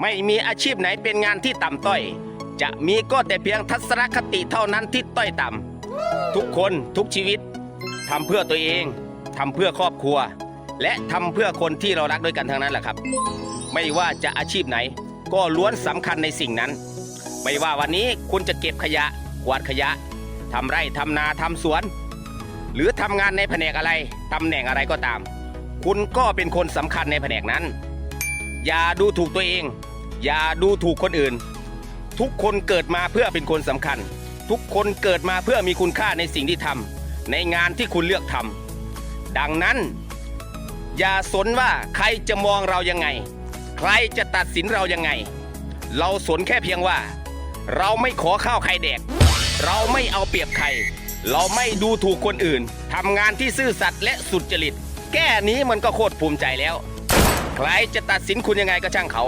ไม่มีอาชีพไหนเป็นงานที่ต่ำต้อย จะมีก็แต่เพียงทัศนคติเท่านั้นที่ต้อยต่ำทุกคนทุกชีวิตทำเพื่อตัวเองทำเพื่อครอบครัว และทำเพื่อคนที่เรารักด้วยกันทั้งนั้นแหละครับ ไม่ว่าจะอาชีพไหน ก็ล้วนสำคัญในสิ่งนั้น ไม่ว่าวันนี้คุณจะเก็บขยะกวาดขยะทำไร่ทำนาทำสวน หรือทำงานในแผนกอะไรตำแหน่งอะไรก็ตาม คุณก็เป็นคนสำคัญในแผนกนั้น อย่าดูถูกตัวเอง อย่าดูถูกคนอื่น ทุกคนเกิดมาเพื่อเป็นคนสำคัญ ทุกคนเกิดมาเพื่อมีคุณค่าในสิ่งที่ทำในงานที่คุณเลือกทำดังนั้น อย่าสนว่าใครจะมองเรายังไง ใครจะตัดสินเรายังไง เราสนแค่เพียงว่า เราไม่ขอข้าวใครแดก เราไม่เอาเปรียบใคร เราไม่ดูถูกคนอื่นทำงานที่ซื่อสัตย์และสุจริตแก้นี้มันก็โคตรภูมิใจแล้ว ใครจะตัดสินคุณยังไงก็ช่างเขา